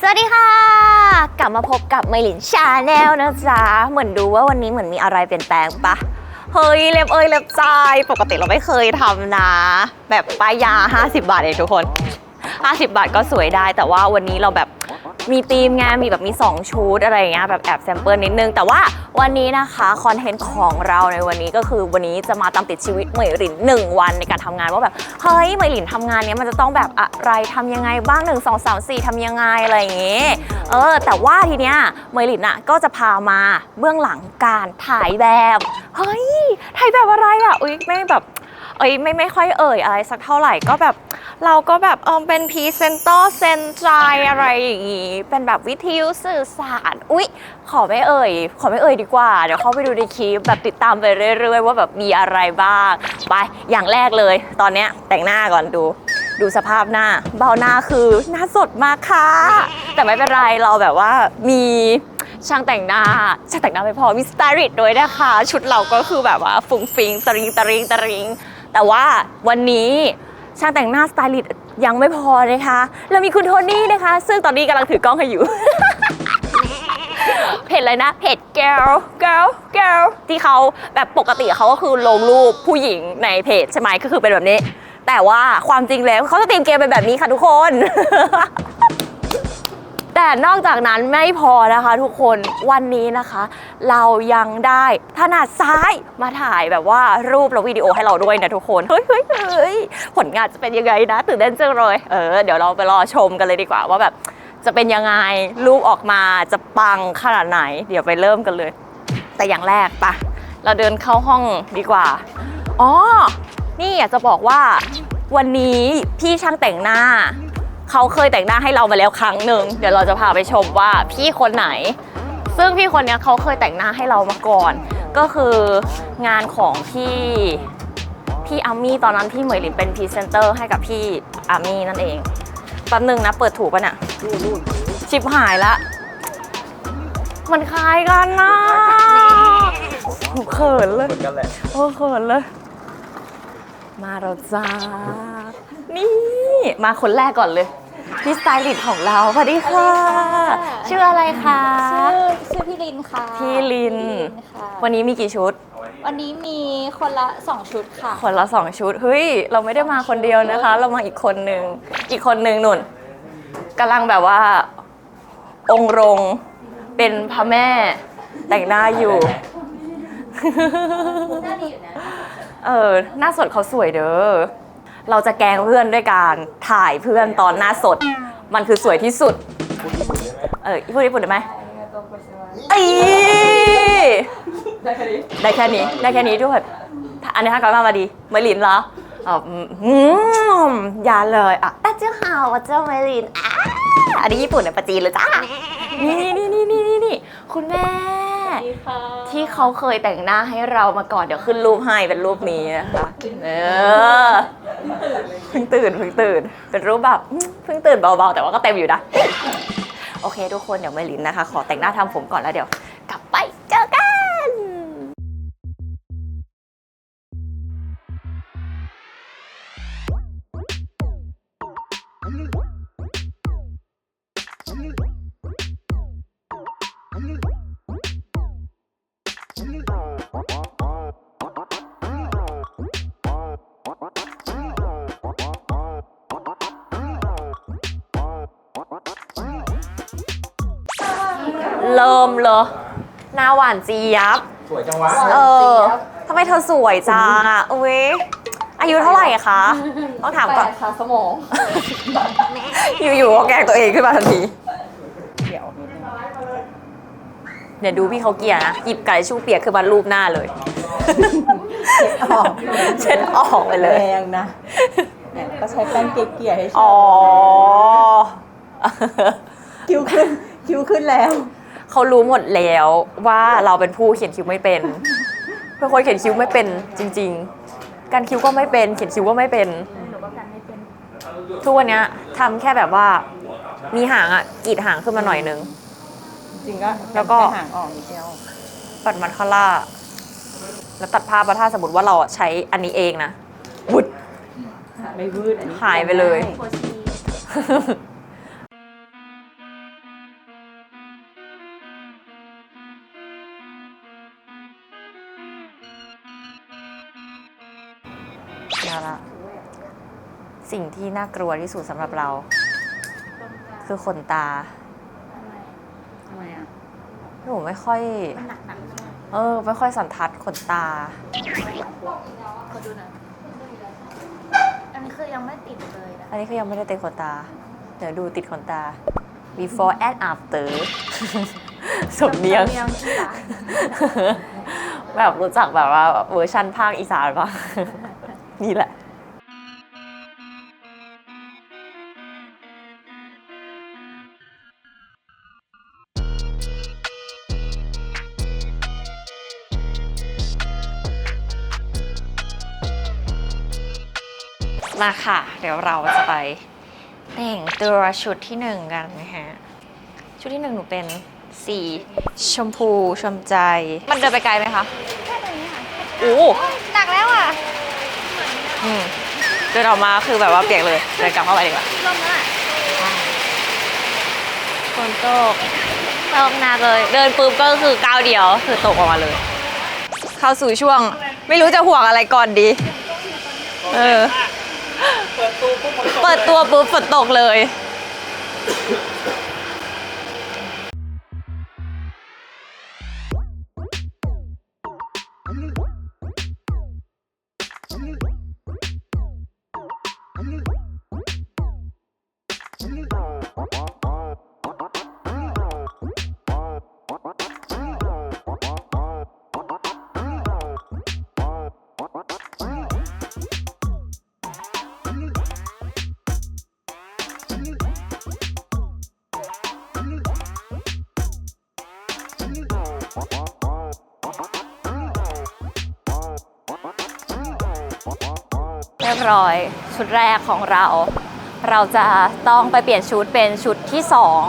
สวัสดีค่ะ กลับมาพบกับไมลินชาแนลนะจ๊ะ เหมือนดูว่าวันนี้เหมือนมีอะไรเปลี่ยนแปลงปะเฮ้ย เล็บเอ้ยเล็บใจ ปกติเราไม่เคยทำนะ แบบป้ายยา 50 บาทเองทุกคน 50 บาทก็สวยได้ แต่ว่าวันนี้เราแบบ มีธีมไงมีแบบมี 2 ชุดอะไรอย่างเงี้ยแบบแอบแซมเปิลนิดนึง แต่ว่าวันนี้นะคะคอนเทนต์ของเราในวันนี้ก็คือวันนี้จะมาตามติดชีวิตเหมยหลิน 1 วันในการทำงานว่าแบบเฮ้ยเหมยหลินทำงานเนี้ยมันจะต้องแบบอะไรทำยังไงบ้าง 1 2 3 4ทำยังไงอะไรอย่างเงี้ยเออแต่ว่าทีเนี้ยเหมยหลินอะก็จะพามาเบื้องหลังการถ่ายแบบเฮ้ยถ่ายแบบอะไรอะอุ้ยไม่แบบ เอ้ยไม่ไม่ค่อยเอ่ยอะไรสักเท่าไหร่ก็แบบ เราก็แบบเออเป็นพรีเซนเตอร์เซนใจอะไรอย่างงี้ เป็นแบบวิทยุสื่อสารอุ๊ย ขอไม่เอ่ย ขอไม่เอ่ยดีกว่า เดี๋ยวเข้าไปดูในคลิปแบบติดตามไปเรื่อยๆ ว่าแบบมีอะไรบ้าง ไปอย่างแรกเลย ตอนเนี้ยแต่งหน้าก่อนดูดูสภาพหน้า เบ้าหน้าคือหน้าสดมากค่ะ แต่ไม่เป็นไรเราแบบว่ามีช่างแต่งหน้าช่างแต่งหน้าไม่พอมีสไตลิสต์ด้วยนะคะ ชุดเราก็คือแบบว่าฟุ้งฟิงตริงตริงตริง แต่ว่าวันนี้ช่างแต่งหน้าสไตลิสต์ยังไม่พอนะคะเรามีคุณโทนี่นะคะ ซึ่งตอนนี้กำลังถือกล้องให้อยู่ เพจอะไรนะเพจ girl girl girl ที่เขาแบบปกติเขาก็คือลงรูปผู้หญิงในเพจใช่ไหมก็คือเป็นแบบนี้ แต่ว่าความจริงแล้วเขาจะตีมเกมเป็นแบบนี้ค่ะทุกคน แต่นอกจากนั้นไม่พอนะคะ ทุกคนวันนี้นะคะ เรายังได้ถนัดซ้ายมาถ่ายแบบว่ารูปและวิดีโอให้เราด้วยนะทุกคนเฮ้ยเฮ้ยเฮ้ยผลงานจะเป็นยังไงนะตื่นเต้นจังเลยเออเดี๋ยวเราไปรอชมกันเลยดีกว่าว่าแบบจะเป็นยังไงรูปออกมาจะปังขนาดไหน เดี๋ยวไปเริ่มกันเลย แต่อย่างแรกปะเราเดินเข้าห้องดีกว่าอ๋อนี่อยากจะบอกว่าวันนี้พี่ช่างแต่งหน้า เขาเคยแต่งหน้าให้เรามาแล้วครั้งหนึ่งเดี๋ยวเราจะพาไปชมว่าพี่คนไหน ซึ่งพี่คนนี้เขาเคยแต่งหน้าให้เรามาก่อน ก็คืองานของพี่พี่อามี่ตอนนั้นที่เหมยหลินเป็นพรีเซนเตอร์ให้กับพี่อามี่นั่นเองแป๊บหนึงนะเปิดถูกปะเนี่ยชิบหายละ มันคล้ายกันนะโอ้เขินเลยโอ้เขินเลย มาเราจ้า นี่ มาคนแรกก่อนเลย พี่สไตลิสต์ของเราสวัสดีค่ะ ชื่ออะไรคะ ชื่อชื่อพี่ลินค่ะพี่ลินค่ะวันนี้มีกี่ชุด วันนี้มีคนละ 2 ชุดค่ะ คนละสองชุด เฮ้ย เราไม่ได้มาคนเดียวนะคะ เรามาอีกคนหนึ่งอีกคนหนึ่งหนุนกำลังแบบว่า องค์รงเป็นพระแม่แต่งหน้าอยู่ เออ หน้าสดเขาสวยเด้อ เราจะแกล้งเพื่อนด้วยการถ่ายเพื่อนตอนหน้าสด มันคือสวยที่สุด เออพูดญี่ปุ่นได้ไหมเอ้ยได้แค่นี้ ได้แค่นี้ ได้แค่นี้ด้วยอันนี้ถ้ากันมามาดีเมลินเหรออ๋ออืมอย่าเลยอะแต่เจ้าหาวเจ้าเมลินอะอันนี้ญี่ปุ่นเนี่ยปะจีนเลยจ้านี่นี่นี่นี่นี่นี่คุณแม่ ที่เขาเคยแต่งหน้าให้เรามาก่อนเดี๋ยวขึ้นรูปให้เป็นรูปนี้นะคะเออ เพิ่งตื่นเพิ่งตื่น เป็นรูปแบบเพิ่งตื่นเบาๆ แต่ว่าก็เต็มอยู่นะ โอเค ทุกคนเดี๋ยวเมลินนะคะ ขอแต่งหน้าทำผมก่อนแล้วเดี๋ยว เริ่มเลย หน้าหวานเจี๊ยบ สวยจังวะเออทำไมเธอสวยจังอะอุ้ยอายุเท่าไหร่อะคะ ต้องถามก่อน ค่ะสมอง อยู่ๆก็แกล้งตัวเองขึ้นมาทันที เดี๋ยวดูพี่เขาเกลียร์นะ หยิบกระดาษชู่เปียกขึ้นมารูปหน้าเลย ออกเช็ดออกไปเลย แรงนะเนี่ยก็ใช้แป้งเกลี่ยๆให้อ๋ใช้อคิ้วขึ้น คิ้วขึ้นแล้ว เขารู้หมดแล้วว่าเราเป็นผู้เขียนคิ้วไม่เป็นเป็นคนเขียนคิ้วไม่เป็นจริง ๆ การคิ้วก็ไม่เป็น เขียนคิ้วก็ไม่เป็นทุกวันเนี้ยทำแค่แบบว่ามีหางอะกรีดหางขึ้นมาหน่อยนึง จริงก็แล้วก็ ห่างออกนิดเดียวปัดมัดคาร่า แล้วตัดภาพว่าถ้าสมมติว่าเราอะใช้อันนี้เองนะวุด ไม่วืดอันนี้หายไปเลยได้ สิ่งที่น่ากลัวที่สุดสำหรับเรา คือขนตาทำไมอะหนูไม่ค่อย มันหนักหนักเออ ไม่ค่อยสันทัดขนตา ขอดูหน่อยอันนี้คือยังไม่ติดเลยนะอันนี้คือยังไม่ได้ติดขนตา เดี๋ยวดูติดขนตา before and after สมเนียงสำเนียงที่ร้านแบบรู้จักแบบว่าเวอร์ชันภาคอีสานปะ นี่แหละ มาค่ะ เดี๋ยวเราจะไปแต่งตัวชุดที่หนึ่งกันนะฮะ ชุดที่หนึ่งหนูเป็นสีชมพูชมใจ มันเดินไปไกลไหมคะแค่นี้ค่ะโอ้หนักแล้วอะอืมเดินออกมาคือแบบว่าเปียกเลยเดินกลับเข้าไปดีกว่าลมแล้วอะฝนตกตกหนักเลย เดินปุ๊บก็คือก้าวเดียวคือตกออกมาเลย เข้าสู่ช่วง ไม่รู้จะห่วงอะไรก่อนดี เออ เปิดตัวปุ๊บฝนตกเลย ร้อยชุดแรกของเรา เราจะต้องไปเปลี่ยนชุดเป็นชุดที่สอง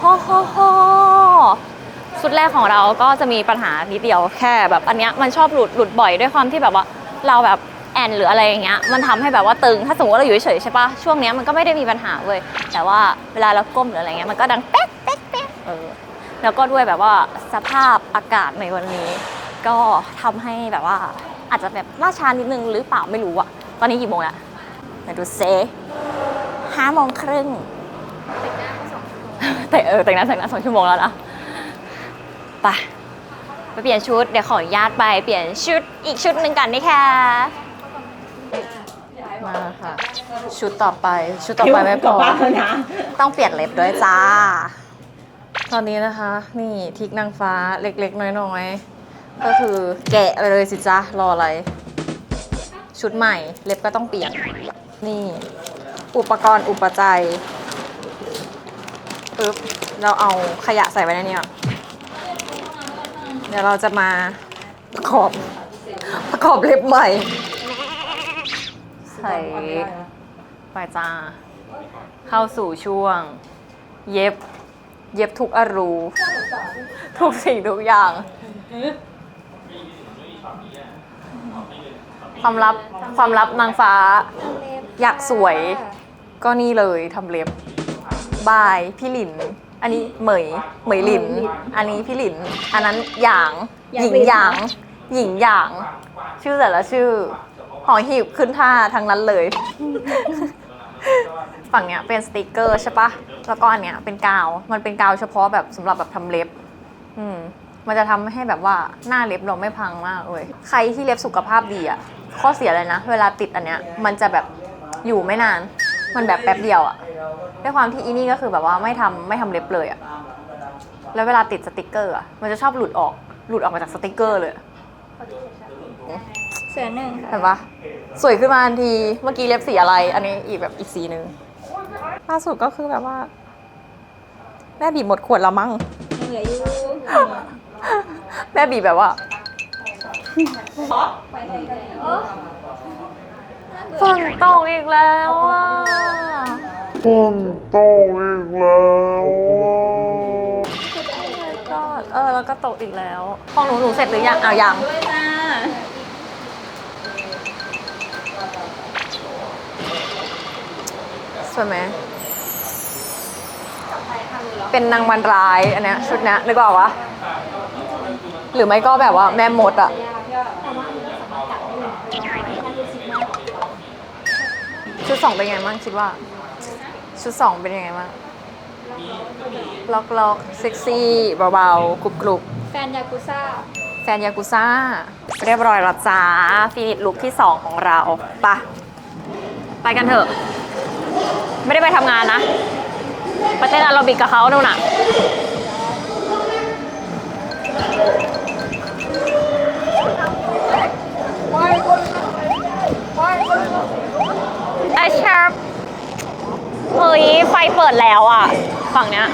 ฮ่อฮ่อฮ่อชุดแรกของเราก็จะมีปัญหานิดเดียวแค่แบบอันเนี้ยมันชอบหลุดหลุดบ่อยด้วยความที่แบบว่าเราแบบแอนหรืออะไรอย่างเงี้ยมันทำให้แบบว่าตึงถ้าสมมติว่าเราอยู่เฉยใช่ปะช่วงเนี้ยมันก็ไม่ได้มีปัญหาเว้ยแต่ว่าเวลาเราก้มหรืออะไรเงี้ยมันก็ดังเป๊ะเป๊ะเป๊ะเออแล้วก็ด้วยแบบว่าสภาพอากาศในวันนี้ ก็ทำให้แบบว่าอาจจะแบบล่าช้านิดนึงหรือเปล่าไม่รู้อะ ตอนนี้กี่โมงละไหนดูเซห้าโมงครึ่งแต่เออแต่งหน้าแต่งหน้าสองชั่วโมงแล้วนะไปไปเปลี่ยนชุด เดี๋ยวขออนุญาตไปเปลี่ยนชุดอีกชุดหนึ่งกันนี่ค่ะมาค่ะ ชุดต่อไป ชุดต่อไปไม่พอกลับบ้านแล้วนะต้องเปลี่ยนเล็บด้วยจ้า ตอนนี้นะคะ นี่ทิกนางฟ้าเล็กๆ น้อยๆ ก็คือแกะไปเลยสิจ้ารออะไร ชุดใหม่ เล็บก็ต้องเปลี่ยน นี่ อุปกรณ์อุปจัยปึ๊บเราเอาขยะใส่ไว้ในนี้ก่อนเดี๋ยวเราจะมาประกอบ ประกอบเล็บใหม่ ใส่ไปจ้า เข้าสู่ช่วง เย็บ เย็บทุกอรู ทุกสิ่งทุกอย่าง ความลับความลับนางฟ้า อยากสวย ก็นี่เลยทำเล็บบายพี่หลิน อันนี้เหมยเหมยหลิน อันนี้พี่หลิน อันนั้นหยาง หญิงหยาง หญิงหยาง ชื่อแต่ละชื่อ หอหีบขึ้นท่าทั้งนั้นเลย ฝั่งเนี้ยเป็นสติกเกอร์ใช่ปะแล้วก็อันเนี้ยเป็นกาว มันเป็นกาวเฉพาะแบบสำหรับแบบทำเล็บ อืม มันจะทำให้แบบว่าหน้าเล็บเราไม่พังมากเลยใครที่เล็บสุขภาพดีอะข้อเสียเลยนะ เวลาติดอันเนี้ยมันจะแบบอยู่ไม่นาน มันแบบแป๊บเดียวอะด้วยความที่อีนี่ก็คือแบบว่าไม่ทำไม่ทำเล็บเลยอะแล้วเวลาติดสติกเกอร์อะมันจะชอบหลุดออกหลุดออกมาจากสติกเกอร์เลยเสือหนึ่งค่ะเห็นปะสวยขึ้นมาทันทีเมื่อกี้เล็บสีอะไร อันนี้อีกแบบอีกสีหนึ่งล่าสุดก็คือแบบว่าแม่บีบหมดขวดแล้วมั้งเหลืออยู่ แม่บีบแบบว่าโอ้ฝนตกอีกแล้วอะ Con tao อีกแล้วอะก็เออแล้วก็ตกอีกแล้วของหนูหนูเสร็จหรือยังอ้าวยังด้วยจ้าสวยไหมเป็นนางวันร้ายอันเนี้ยชุดเนี้ยนึกออกวะ หรือไม่ก็แบบว่าแม่มดอะชุดสองเป็นยังไงบ้างคิดว่า ชุดสองเป็นยังไงบ้างล็อกล็อกเซ็กซี่เบาๆกรุบกรุบแฟนยากุซ่าแฟนยากุซ่า เรียบร้อยแล้วจ้าฟินิชลุกที่ 2 ของเราไปะไปกันเถอะ ไม่ได้ไปทำงานนะ ไปเต้นแอาราบิกกับเขาดูน่ะ ไอชาร์ปเฮ้ย ไฟเปิดแล้วอะ ฝั่งเนี้ย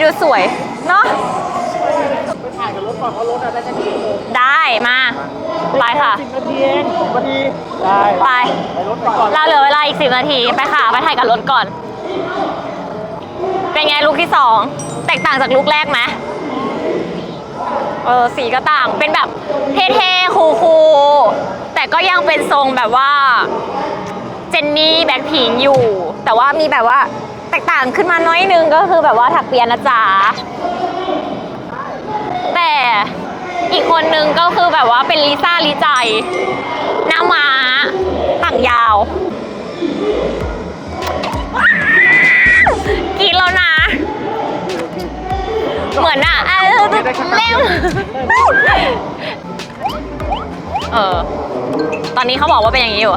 ดูสวย เนาะได้มา ไปค่ะ สิบนาทีเองสิบนาทีได้ไป ไปรถไปก่อนเราเหลือเวลาอีกสิบนาที ไปค่ะ ไปถ่ายกับรถก่อน เป็นไงลุคที่สอง แตกต่างจากลุคแรกไหมเออสีก็ต่าง เป็นแบบเท่ๆ คูลๆ แต่ก็ยังเป็นทรงแบบว่า เจนนี่แบ็คพิงอยู่ แต่ว่ามีแบบว่าแตกต่างขึ้นมาน้อยนึงก็คือแบบว่าถักเปียนะจ๊ะแต่อีกคนนึงก็คือแบบว่าเป็นลิซ่าลิใจหน้าม้าต่างยาวกินแล้วนะ เหมือนอะเออเล่มเออ ตอนนี้เขาบอกว่าเป็นอย่างนี้อยู่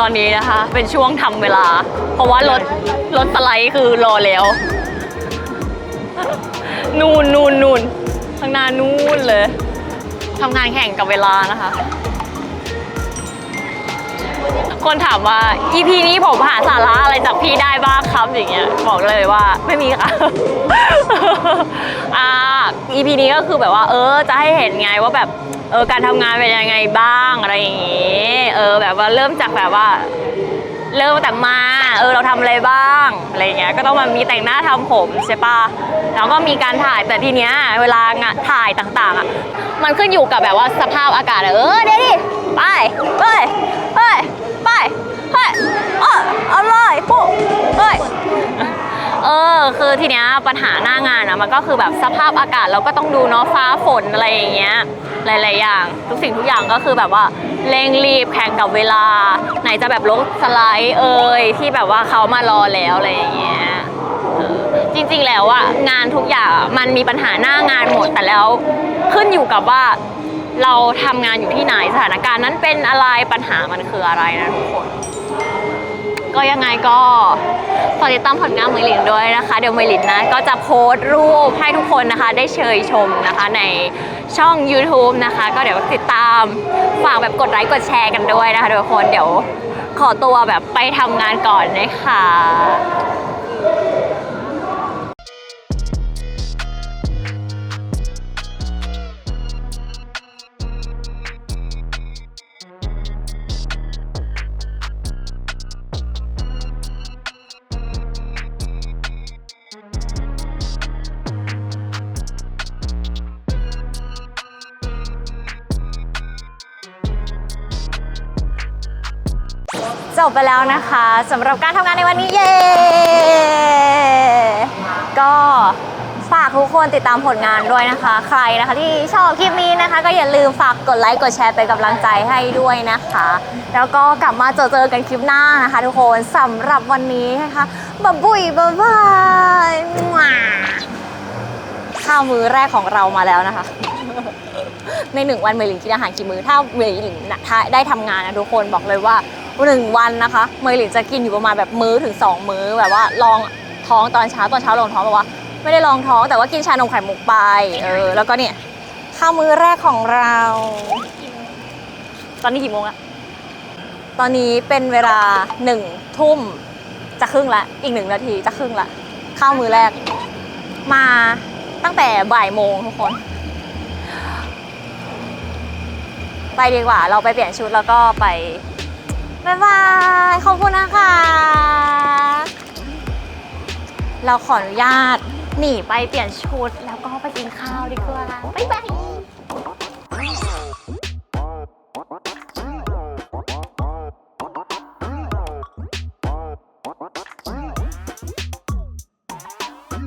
ตอนนี้นะคะ เป็นช่วงทำเวลา เพราะว่ารถรถสไลด์คือรอแล้ว นูนนูนนูนข้างหน้านู่นเลยทำงานแข่งกับเวลานะคะ คนถามว่า EP นี้ผมหาสาระอะไรจากพี่ได้บ้างครับอย่างเงี้ยบอกเลยว่าไม่มีค่ะอ่า EP นี้ก็คือแบบว่า เออ จะให้เห็นไงว่าแบบ เออการทำงานเป็นยังไงบ้างอะไรอย่างงี้เออแบบว่าเริ่มจากแบบว่า เริ่มแต่มาเออเราทำอะไรบ้างอะไรอย่างเงี้ยก็ต้องมามีแต่งหน้าทำผมใช่ปะแล้วก็มีการถ่ายแต่ทีเนี้ยเวลางานถ่ายต่างๆอะมันขึ้นอยู่กับแบบว่าสภาพอากาศเออเดี๋ยวดิไปไปไปไปไปเออเอาเลยปุ๊บเฮ้ย เออ คือทีเนี้ยปัญหาหน้างานอะมันก็คือแบบสภาพอากาศเราก็ต้องดูเนาะฟ้าฝนอะไรอย่างเงี้ยหลาย ๆ อย่าง ทุกสิ่งทุกอย่างก็คือแบบว่าเร่งรีบแข่งกับเวลา ไหนจะแบบรถสไลด์เอ่ยที่แบบว่าเขามารอแล้วอะไรอย่างเงี้ยเออจริง ๆ แล้วอะงานทุกอย่างมันมีปัญหาหน้างานหมดแต่แล้วขึ้นอยู่กับว่าเราทำงานอยู่ที่ไหนสถานการณ์นั้นเป็นอะไรปัญหามันคืออะไรนะทุกคน ก็ยังไงก็ฝากติดตามผลงานเมยลินด้วยนะคะ เดี๋ยวเมยลินนะก็จะโพสต์รูปให้ทุกคนนะคะ ได้เชยชมนะคะในช่อง YouTube นะคะ ก็เดี๋ยวติดตามฝากแบบกดไลค์กดแชร์กันด้วยนะคะทุกคนเดี๋ยวขอตัวแบบไปทำงานก่อนนะคะ จบไปแล้วนะคะสำหรับการทำงานในวันนี้เย้ก็ฝากทุกคนติดตามผลงานด้วยนะคะ ใครนะคะที่ชอบคลิปนี้นะคะ ก็อย่าลืมฝากกดไลค์กดแชร์เป็นกำลังใจให้ด้วยนะคะ แล้วก็กลับมาเจอเจอกันคลิปหน้านะคะ ทุกคนสำหรับวันนี้นะคะบ๊ายบุยบ๊ายบายข้าวมื้อแรกของเรามาแล้วนะคะ ในหนึ่งวันเมลินกินอาหารกี่มื้อถ้าเมลินได้ทำงานนะทุกคนบอกเลยว่า หนึ่งวันนะคะ เมยหลินจะกินอยู่ประมาณแบบมื้อถึงสองมื้อแบบว่าลองท้องตอนเช้าตอนเช้าลองท้องแบบว่า ไม่ได้ลองท้องแต่ว่ากินชานมไข่มุกไปเออแล้วก็เนี่ยข้าวมื้อแรกของเรา ตอนนี้กี่โมงอะตอนนี้เป็นเวลาหนึ่งทุ่มจะครึ่งละอีกหนึ่งนาทีจะครึ่งละข้าวมื้อแรก มาตั้งแต่บ่ายโมงทุกคน ไปดีกว่าเราไปเปลี่ยนชุดแล้วก็ไป บ๊ายบาย ขอบคุณนะคะ เราขออนุญาตหนีไปเปลี่ยนชุดแล้วก็ไปกินข้าวดีกว่า บ๊ายบาย